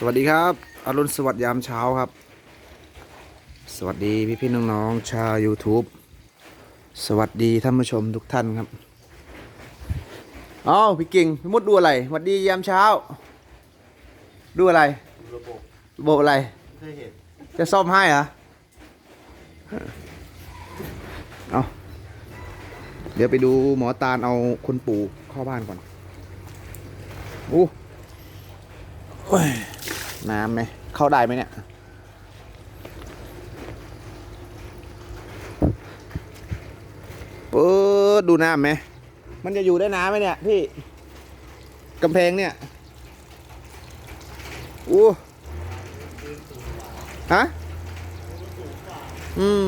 สวัสดีครับอรุณสวัสดิ์ยามเช้าครับ สวัสดีพี่พี่ๆน้องๆชาว YouTube สวัสดีท่านผู้ชมทุกท่านครับอ้าวพี่กิ่งพี่มุดดูอะไรสวัสดียามเช้า ดูอะไรระบบระบบอะไรเคยเห็นจะซ่อมให้เหรอเอาเดี๋ยวไปดูหมอตาลเอาคุณปู่เข้าบ้านก่อนอู้โอ้ย น้ำไหมเข้าได้ไหมเนี่ยเปิดดูน้ำไหมมันจะอยู่ได้น้ำไหมเนี่ยพี่กำแพงเนี่ยอู้ฮะอืม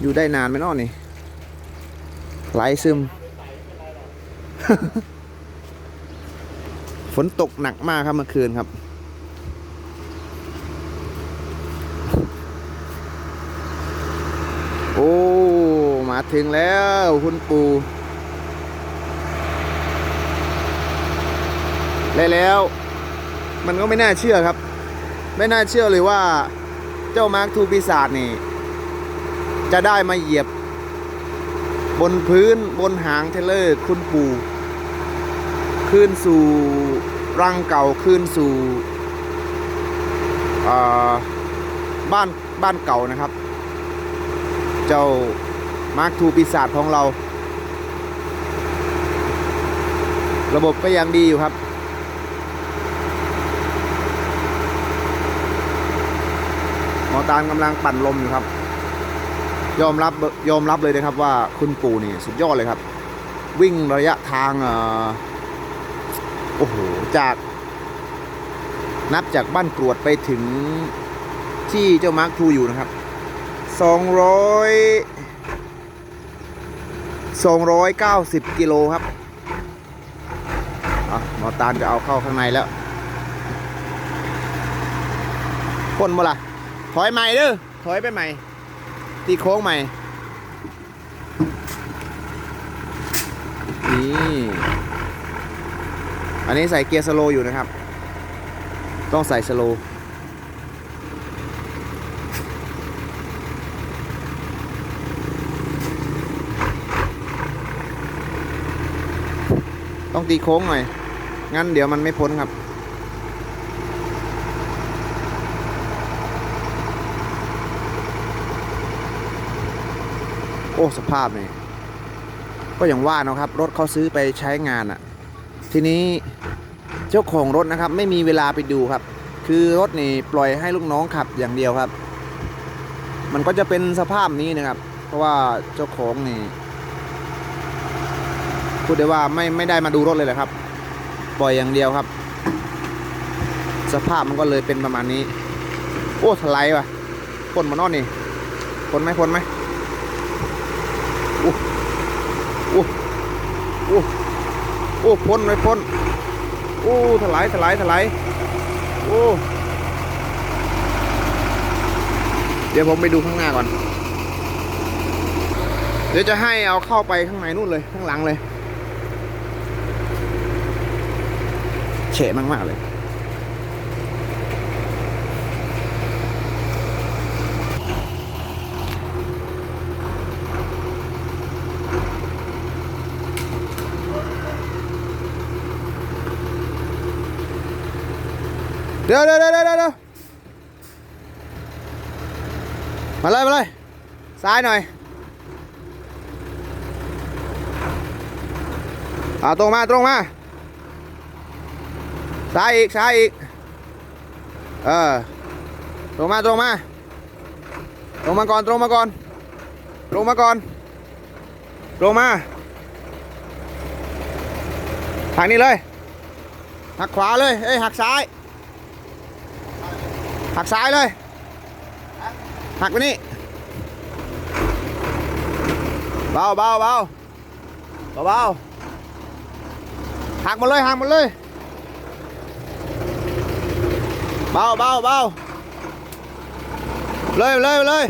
อยู่ได้นานไหมเนอนี่ไหลซึม ฝนตกหนักมากครับเมื่อคืนครับ โอ้ มาถึงแล้วคุณปู่และแล้วมันก็ไม่น่าเชื่อครับ ไม่น่าเชื่อเลยว่าเจ้ามาร์คทูปีศาจนี่ จะได้มาเหยียบ บนพื้นบนหางเทเลอร์คุณปู่ ขึ้นสู่รังเก่าขึ้นสู่บ้านบ้านเก่านะครับ เจ้ามาร์คทูปีศาจของเรา ระบบก็ยังดีอยู่ครับหมอตาลกำลังปั่นลมอยู่ครับ ยอมรับยอมรับเลยนะครับว่าคุณปู่นี่สุดยอดเลยครับ วิ่งระยะทางเอ่อ โอ้โห จาก นับจากบ้านกรวดไปถึงที่เจ้ามาร์คทูอยู่นะครับสองร้อยสองร้อยเก้าสิบกิโลครับอะหมอตาลจะเอาเข้าข้างในแล้วพ่นบ่ล่ะถอยใหม่เด้อถอยไปใหม่ ตีโค้งใหม่ นี่ อันนี้ใส่เกียร์สโลอยู่นะครับ ต้องใส่สโลต้องตีโค้งหน่อย งั้นเดี๋ยวมันไม่พ้นครับ โอ้ สภาพนี่ก็อย่างว่านะครับ รถเขาซื้อไปใช้งานอะ่ะ ทีนี้เจ้าของรถนะครับ ไม่มีเวลาไปดูครับ คือรถนี่ปล่อยให้ลูกน้องขับอย่างเดียวครับ มันก็จะเป็นสภาพนี้นะครับ เพราะว่าเจ้าของนี่พูดได้ว่าไม่ไม่ได้มาดูรถเลยแหละครับ ปล่อยอย่างเดียวครับ สภาพมันก็เลยเป็นประมาณนี้ โอ้ถลายว่ะพ่นมานอนนี่พ่นไหมพ่นไหม โอ้โอ้โอ้ โอ้พ้นไม่พ้นโอ้ถลายถลายถลายโอ้เดี๋ยวผมไปดูข้างหน้าก่อน เดี๋ยวจะให้เอาเข้าไปข้างในนู่นเลยข้างหลังเลยเฉะมากๆเลย ดี๋ยวเดี๋ยวเดี๋ยวเดี๋ยวเดี๋ยวมาเลยมาเลยซ้ายหน่อยเอาตรงมาตรงมาซ้ายอีกซ้ายอีกเออตรงมาตรงมาตรงมาก่อนตรงมาก่อนตรงมาก่อนตรงมาทางนี้เลยหักขวาเลยเอ้ยหักซ้าย หักซ้ายเลย หักไปนี่ เบาเบาเบาเบาเบาหักมดเลยหักมดเลย เบาเบาเบาเลยเลยเลย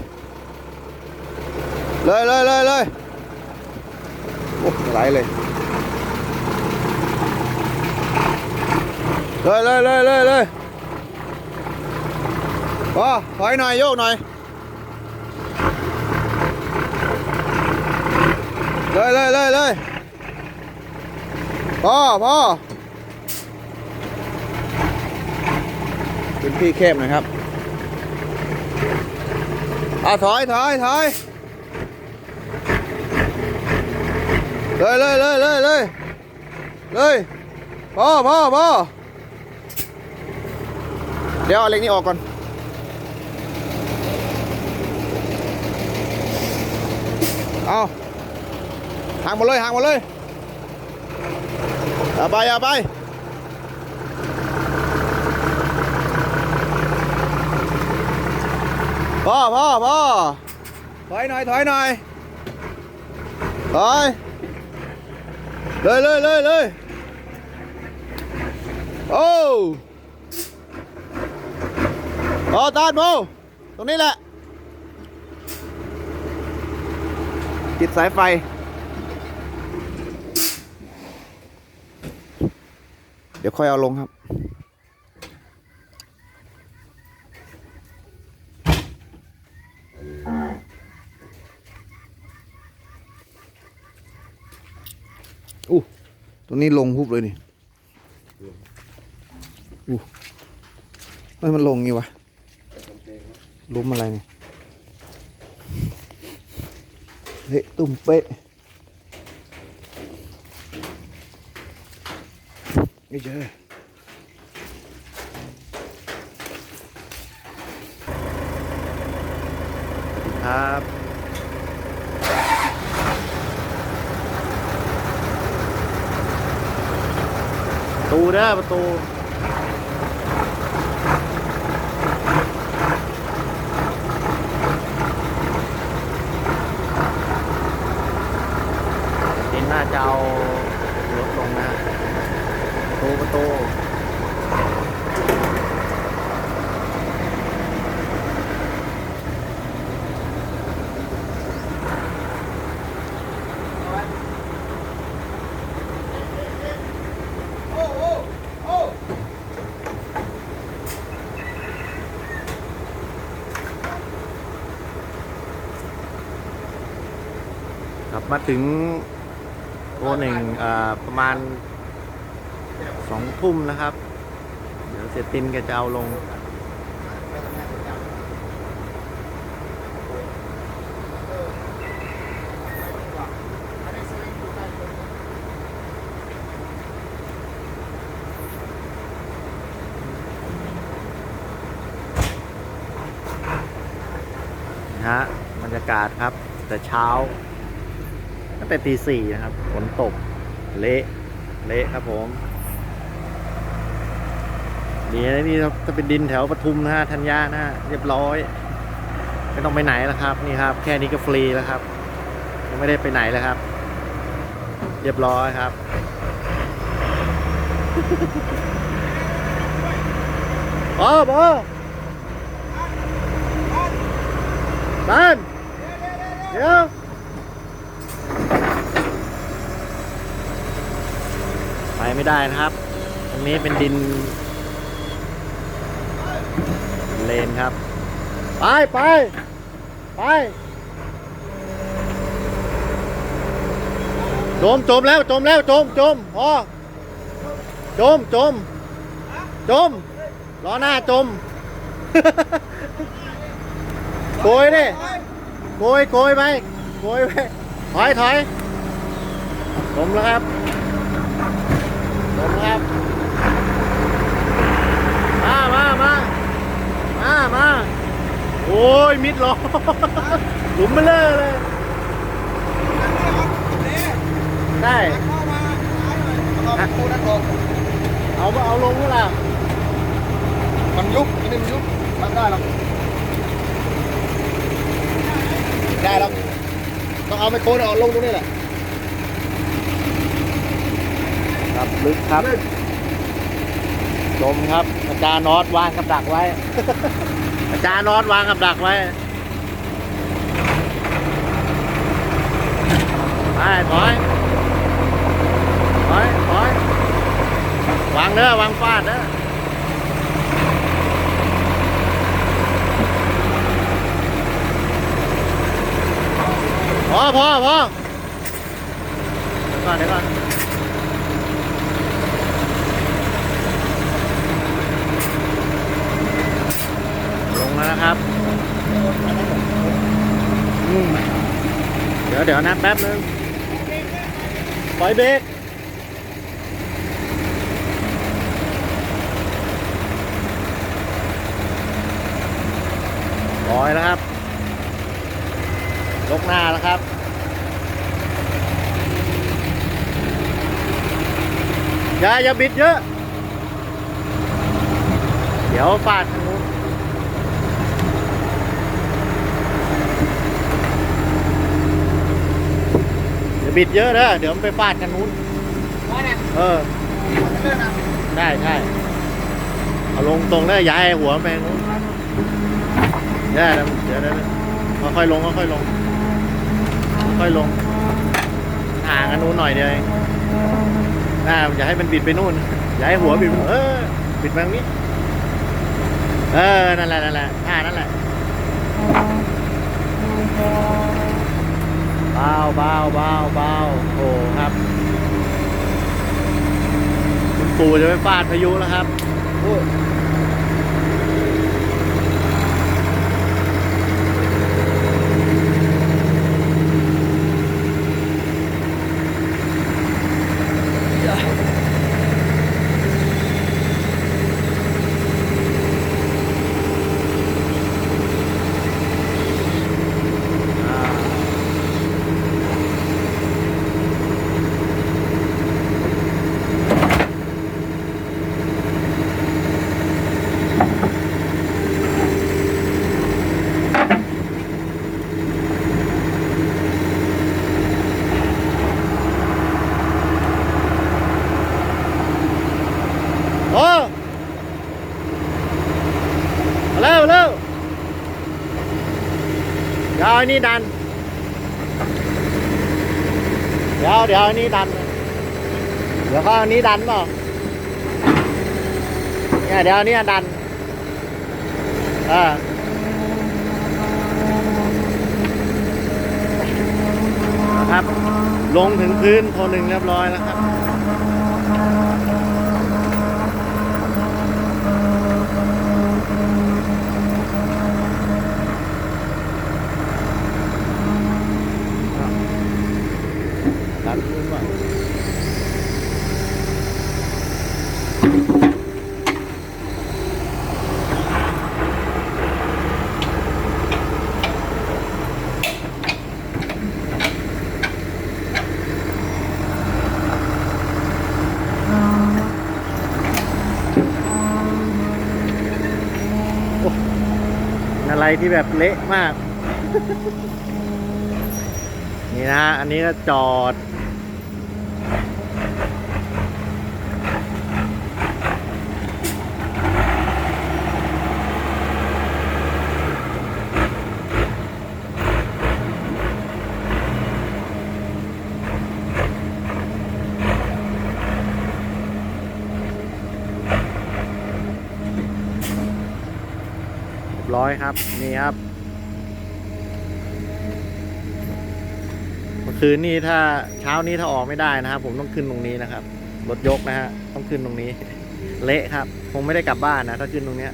เลยเลยเลยเลยโอ้ไหลเลยเลยเลยเลยเลยเลย พอถอยหน่อยโยกหน่อย เลยเลยเลยเลยพ่อพ่อเป็นพี่เข้มนะครับอาถอยถอยถอยเลยเลยเลยเลยเลยเลยพ่อพ่อพ่อเดี๋ยวเอาเล็กนี้ออกก่อน เอาห่างหมดเลยห่างหมดเลยอย่าไปอย่าไปพ่อพ่อพ่อถอยหน่อยถอยหน่อยถอยเลยเลยเลยเลยโอ้โอ้ตานโมตรงนี้แหละ ติดสายไฟ เดี๋ยวค่อยเอาลงครับ อู้ตรงนี้ลงพุบเลยนี่อู้ไม่มันลงงี้วะล้มอะไรเนี่ย เละตุ่มเป๊ะไม่เจอครับประตูเด้อประตู เห็นน่าจะเอารถลงนะประตูประตู ครับมาถึงโอหนึ่งประมาณสองทุ่มนะครับ เดี๋ยวเสร็จตินแกจะเอาลงนะฮะบรรยากาศครับ แต่เช้า แต่ตีสี่นะครับฝนตก เละเละครับผมนี่นี่จะเป็นดินแถวปทุมนะฮะธัญญานะฮะเรียบร้อยไม่ต้องไปไหนแล้วครับ นี่ครับ แค่นี้ก็ฟรีแล้วครับ ยังไม่ได้ไปไหนแล้วครับ เรียบร้อยครับพอพอบ้านเดี๋ยว ไม่ได้นะครับ ตรงนี้เป็นดิน เลนครับ ไปไปไปจมจมแล้วจมแล้วจมจมพอจมจมจมล้อหน้าจมโกยดิโกยโกยไปโกยไปถอยถอยจมแล้วครับ ลงครับ มามามา มามาโอ้ย มิดล้อหลุมมาเลยเลย ได้เอาปูนั่นออกเอาเอาลงนี่ล่ะมันยุบอันนี้มันยุบทำได้หรอกได้หรอกต้องเอาไมโครเอาลงตรงนี้แหละครับลึกครับ จมครับ อาจารย์นอตวางกับดักไว้ อาจารย์นอตวางกับดักไว้ไปถอยถอยถอยวางเด้อวางฟาดเด้อพอพอพอเดี๋ยวก่อนเดี๋ยวก่อน แล้วนะครับอืมเดี๋ยวเดี๋ยวนะแป๊บนึงปล่อยเบรกร้อยแล้วครับยกหน้าแล้วครับ อย่าอย่าบิดเยอะ เดี๋ยวฟาดทางนู้นอย่า บิดเยอะเด้อเดี๋ยวมันไปฟาดกันนู้นเออใช่ใช่เอาลงตรงได้ย้ายหัวมันไปทางนู้นเดี๋ยวเดี๋ยวเดี๋ยวเดี๋ยวค่อยๆลงค่อยๆลง ค่อยๆลงห่างกันนู้นหน่อยเดียวเองน่าอย่าให้มันบิดไปนู่น อย่าให้หัวบิดไปนู่นเออบิดมาทางนี้ เออ นั่นแหละนั่นแหละท่านั่นแหละเบาเบาเบาเบาโอ้ครับคุณปู่จะไปฟาดพายุแล้วครับ เดี๋ยวนี้ดัน เดี๋ยวเดี๋ยวนี้ดัน เดี๋ยวเขาอันนี้ดันเปล่าเนี่ยเดี๋ยวนี้ดันเออนะครับ ลงถึงพื้นโทนหนึ่งเรียบร้อยแล้วครับ ดันพื้นว่ะโอ้อะไรที่แบบเละมาก นี่นะ อันนี้ก็จอด ร้อยครับ นี่ครับ เมื่อคืนนี้ถ้าเช้านี้ถ้าออกไม่ได้นะครับ ผมต้องขึ้นตรงนี้นะครับ รถยกนะฮะ ต้องขึ้นตรงนี้ เละครับ คงไม่ได้กลับบ้านนะ ถ้าขึ้นตรงเนี้ย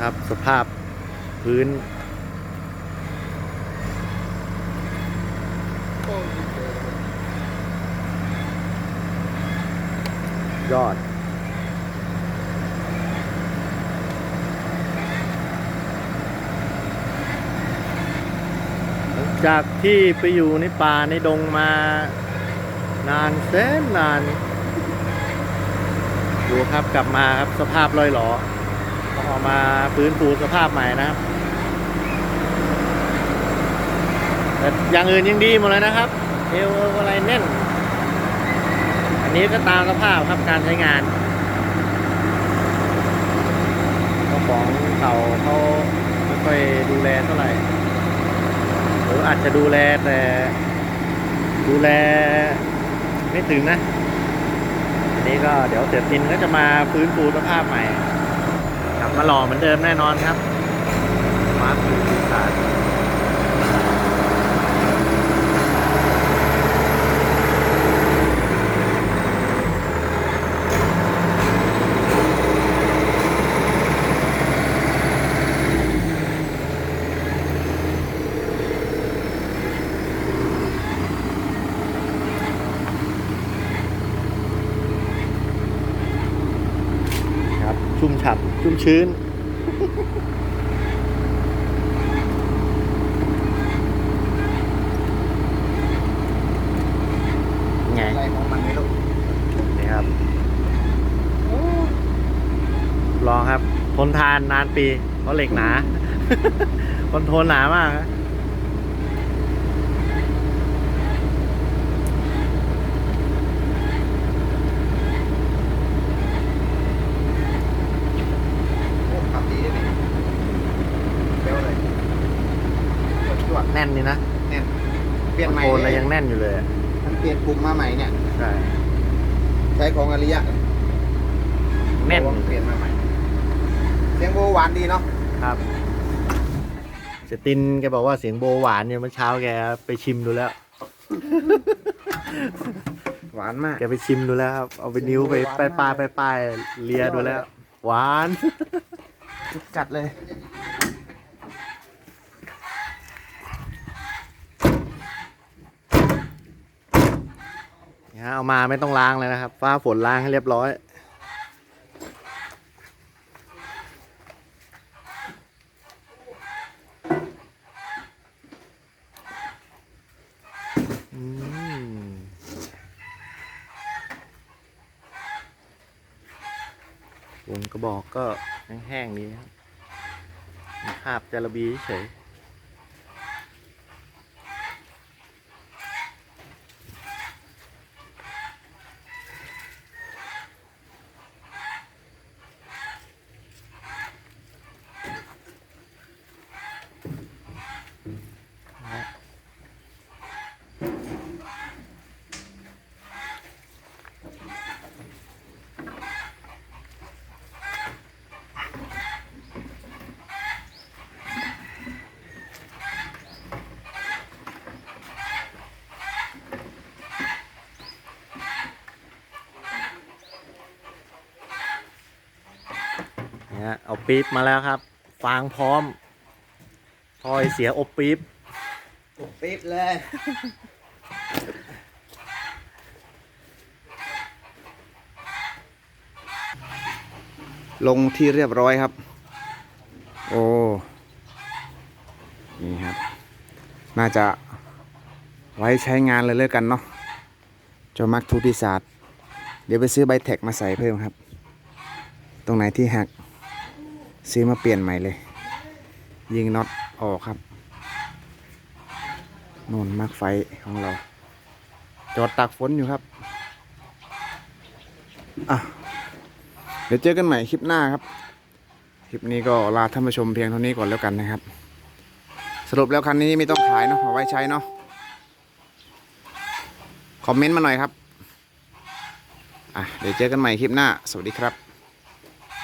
ครับ สภาพพื้นยอด หลัง จากที่ไปอยู่ในป่าในดงมานานแสนนานดูครับกลับมาครับสภาพลอยหลอต้องออกมาฟื้นฟูสภาพใหม่นะครับแต่อย่างอื่นยังดีหมดเลยนะครับเอวอวอะไรแน่น อันนี้ก็ตามสภาพครับการใช้งานเจ้าของเขาเขาไม่ค่อยดูแลเท่าไหร่ หรืออาจจะดูแลแต่ดูแลไม่ถึงนะ อันนี้ก็เดี๋ยวเสียตินก็จะมาฟื้นฟูสภาพใหม่กลับมาหล่อเหมือนเดิมแน่นอนครับ มาร์คคือขาร ชุ่มชื้น ไงอะไรของมันไม่รู้นี่ครับ ลองครับ ทนทานนานปี เพราะเหล็กหนาคอนโทนหนามากครับ โอ้ขับดีเลยนี่เร็วเลยจวด แน่นนี่นะๆแน่นเปลี่ยนคอนใหม่โทนเลเลยยยังแน่นอยู่เลยอะมันเปลี่ยนปุ่มมาใหม่เนี่ย ใช่ ใช้ของอริยะแน่นลองเปลี่ยนมาใหม่ เสียงโบหวานดีเนาะครับเสยตินแกบอกว่าเสียงโบหวานเนี่ยเมื่อเช้าแกไปชิมดูแล้ว หวานมาก แกไปชิมดูแล้วครับ เอาไปนิ้วไปหวานป้ายมากป้ายป้ายป้ายเลียดูแล้ว หวานจัดเลย เอามาไม่ต้องล้างเลยนะครับ ฟ้าฝนล้างให้เรียบร้อยอืมวงกระบอกก็แห้งๆดีครับมีคราบจาระบีเฉย เนี่ยเอาปี๊บมาแล้วครับ ฟางพร้อมทอยเสียอบปี๊บปิดเลย ลงที่เรียบร้อยครับ โอ้นี่ครับ น่าจะไว้ใช้งานเลยเลิกกันเนาะเจามักทูปีศาจเดี๋ยวไปซื้อใบแท็กมาใส่เพิ่มครับ ตรงไหนที่หัก ซื้อมาเปลี่ยนใหม่เลย ยิงน็อตออกครับนนมักไฟของเรา จอดตากฝนอยู่ครับอะเดี๋ยวเจอกันใหม่คลิปหน้าครับ คลิปนี้ก็ลาท่านผู้ชมเพียงเท่านี้ก่อนแล้วกันนะครับ สรุปแล้วคันนี้ไม่ต้องขายเนาะเอาไว้ใช้เนาะคอมเมนต์มาหน่อยครับอะเดี๋ยวเจอกันใหม่คลิปหน้า สวัสดีครับ